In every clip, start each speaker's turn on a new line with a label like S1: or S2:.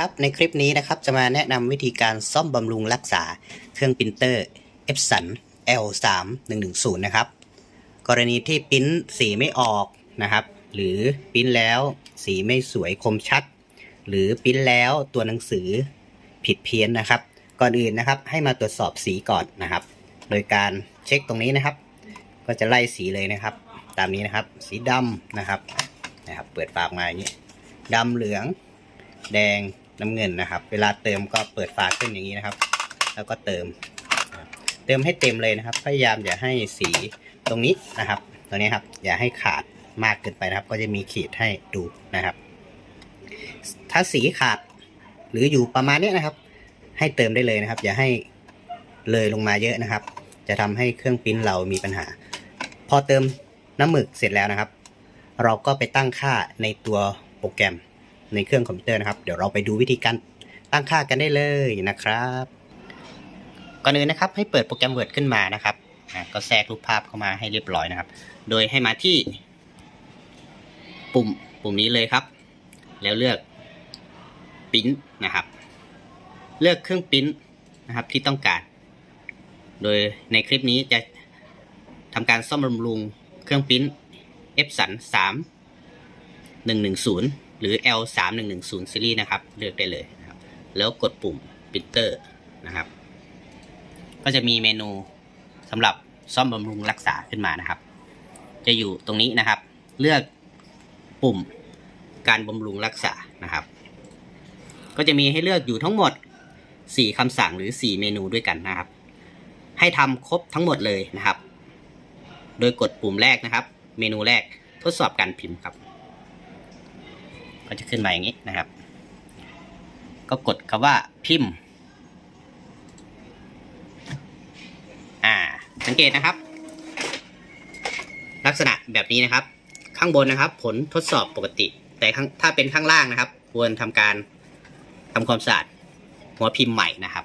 S1: ครับในคลิปนี้นะครับจะมาแนะนำวิธีการซ่อมบำรุงรักษาเครื่องปรินเตอร์ Epson L3 110 นะครับ กรณีที่ปริ้นสีไม่ออกนะครับ หรือปริ้นแล้วสีไม่สวยคมชัด หรือปริ้นแล้วตัวหนังสือผิดเพี้ยนนะครับ ก่อนอื่นนะครับให้มาตรวจสอบสีก่อนนะครับ โดยการเช็คตรงนี้นะครับ ก็จะไล่สีเลยนะครับ ตามนี้นะครับสีดำนะครับนะครับ เปิดฝากมาอย่างนี้ดำเหลือง แดง น้ำเงินนะครับ เวลาเติมก็เปิดฝาขึ้นอย่างนี้นะครับ แล้วก็เติม เติมให้เต็มเลยนะครับ พยายามอย่าให้สีตรงนี้นะครับ ตรงนี้ครับ อย่าให้ขาดมากเกินไปนะครับ ก็จะมีขีดให้ดูนะครับ ถ้าสีขาดหรืออยู่ประมาณนี้นะครับ ให้เติมได้เลยนะครับ อย่าให้เลยลงมาเยอะนะครับ จะทำให้เครื่องปิ้นเรามีปัญหา พอเติมน้ำหมึกเสร็จแล้วนะครับ เราก็ไปตั้งค่าในตัวโปรแกรม ในเครื่องคอมพิวเตอร์นะครับ เดี๋ยวเราไปดูวิธีการตั้งค่ากันได้เลยนะครับ ก่อนอื่นนะครับให้เปิดโปรแกรม Word ขึ้นมานะครับก็แทรกรูปภาพเข้ามาให้เรียบร้อยนะครับ โดยให้มาที่ปุ่มปุ่มนี้เลยครับ แล้วเลือกปิ้นนะครับ เลือกเครื่องปิ้นนะครับที่ต้องการ โดยในคลิปนี้จะทำการซ่อมบำรุงเครื่องปิ้น Epson 3 110 หรือ L 3 1 1 0ซีรีส์นะครับ เลือกได้เลยนะครับ แล้วกดปุ่ม Printer นะครับ ก็จะมีเมนูสำหรับซ่อมบำรุงรักษาขึ้นมานะครับ จะอยู่ตรงนี้นะครับ เลือกปุ่มการบำรุงรักษานะครับ ก็จะมีให้เลือกอยู่ทั้งหมด 4คำสั่งหรือ 4 เมนูด้วยกันนะครับ ให้ทำครบทั้งหมดเลยนะครับ โดยกดปุ่มแรกนะครับ เมนูแรกทดสอบการพิมพ์ครับ ก็จะขึ้นมาอย่างนี้นะครับ ก็กดคำว่าพิมพ์ อ่า สังเกตนะครับ ลักษณะแบบนี้นะครับ ข้างบนนะครับ ผลทดสอบปกติ แต่ถ้าเป็นข้างล่างนะครับ ควรทำการทำความสะอาดหัวพิมพ์ใหม่นะครับ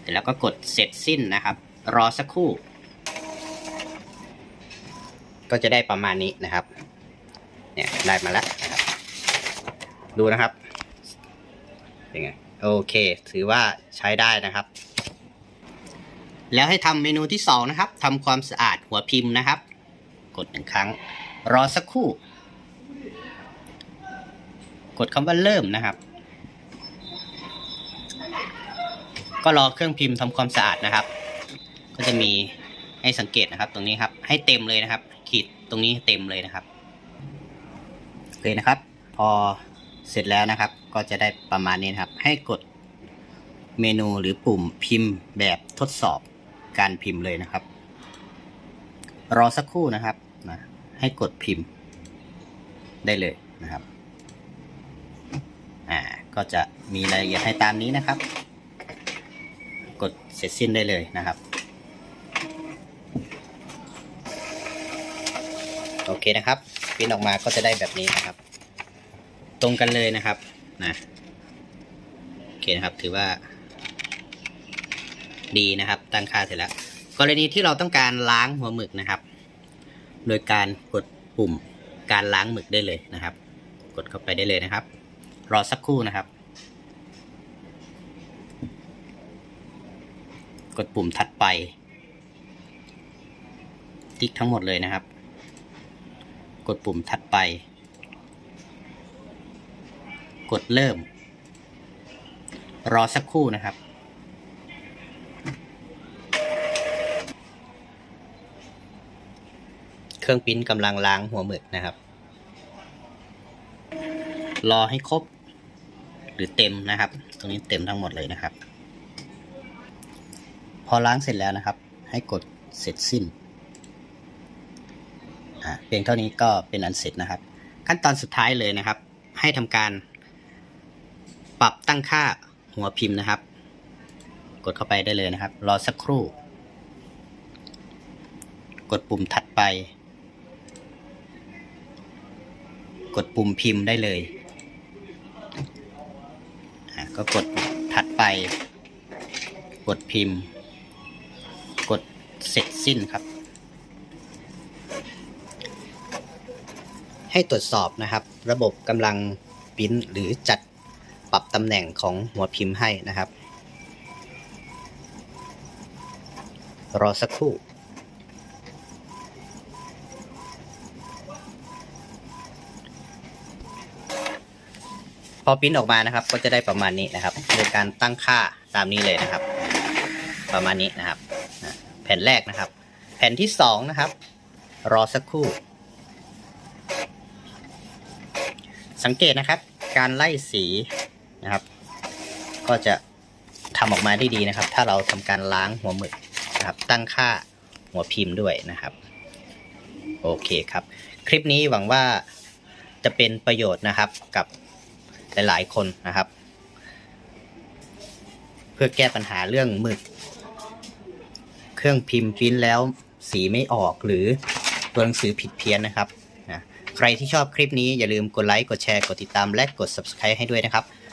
S1: เสร็จแล้วก็กดเสร็จสิ้นนะครับ รอสักครู่ ก็จะได้ประมาณนี้นะครับ เนี่ยได้มาแล้ว ดูนะครับเป็นไงโอเค ถือว่าใช้ได้นะครับ แล้วให้ทำเมนูที่สองนะครับทำความสะอาดหัวพิมพ์นะครับ กดหนึ่งครั้ง รอสักครู่ กดคำว่าเริ่มนะครับ ก็รอเครื่องพิมพ์ทำความสะอาดนะครับ ก็จะมีให้สังเกตนะครับ ตรงนี้ครับ ให้เต็มเลยนะครับ ขีดตรงนี้เต็มเลยนะครับโอเคนะครับ พอ เสร็จแล้วนะครับ ก็จะได้ประมาณนี้นครับ ให้กดเมนูหรือปุ่มพิมพ์แบบทดสอบการพิมพ์เลยนะครับ รอสักครู่นะครับนะให้กดพิมพ์ได้เลยนะครับ อ่า ก็จะมีรายละเอียดให้ตามนี้นะครับ กดเสร็จสิ้นได้เลยนะครับ โอเคนะครับพิมพ์ออกมาก็จะได้แบบนี้นะครับ ตรงกันเลยนะครับนะโอเคนะครับถือว่า ดีนะครับ ตั้งค่าเสร็จแล้ว กรณีที่เราต้องการล้างหัวหมึกนะครับ โดยการกดปุ่มการล้างหมึกได้เลยนะครับ กดเข้าไปได้เลยนะครับ รอสักครู่นะครับ กดปุ่มถัดไปติ๊กทั้งหมดเลยนะครับ กดปุ่มถัดไป กดเริ่ม รอสักครู่นะครับ เครื่องปิ้นกำลังล้างหัวหมึกนะครับ รอให้ครบ หรือเต็มนะครับ ตรงนี้เต็มทั้งหมดเลยนะครับ พอล้างเสร็จแล้วนะครับ ให้กดเสร็จสิ้นเพียงเท่านี้ก็เป็นอันเสร็จนะครับ ขั้นตอนสุดท้ายเลยนะครับ ให้ทำการ ปรับตั้งค่าหัวพิมพ์นะครับ กดเข้าไปได้เลยนะครับ รอสักครู่ กดปุ่มถัดไป กดปุ่มพิมพ์ได้เลยก็กดถัดไป กดพิมพ์ กดเสร็จสิ้นครับ ให้ตรวจสอบนะครับ ระบบกำลังปิ้นหรือจัด ปรับตำแหน่งของหัวพิมพ์ให้นะครับ รอสักครู่พอปริ้นออกมานะครับ ก็จะได้ประมาณนี้นะครับโดยการตั้งค่าตามนี้เลยนะครับ ประมาณนี้นะครับ แผ่นแรกนะครับ แผ่นที่สองนะครับ รอสักครู่ สังเกตนะครับ การไล่สี นะครับ ก็จะทำออกมาได้ดีนะครับ ถ้าเราทำการล้างหัวหมึกนะครับ ตั้งค่าหัวพิมพ์ด้วยนะครับ โอเคครับ คลิปนี้หวังว่าจะเป็นประโยชน์นะครับกับหลายๆคนนะครับ เพื่อแก้ปัญหาเรื่องหมึก เครื่องพิมพ์ปริ้นแล้วสีไม่ออกหรือตัวหนังสือผิดเพี้ยนนะครับนะใครที่ชอบคลิปนี้อย่าลืมกดไลค์ กดแชร์ กดติดตามและกด subscribe ให้ด้วยนะครับ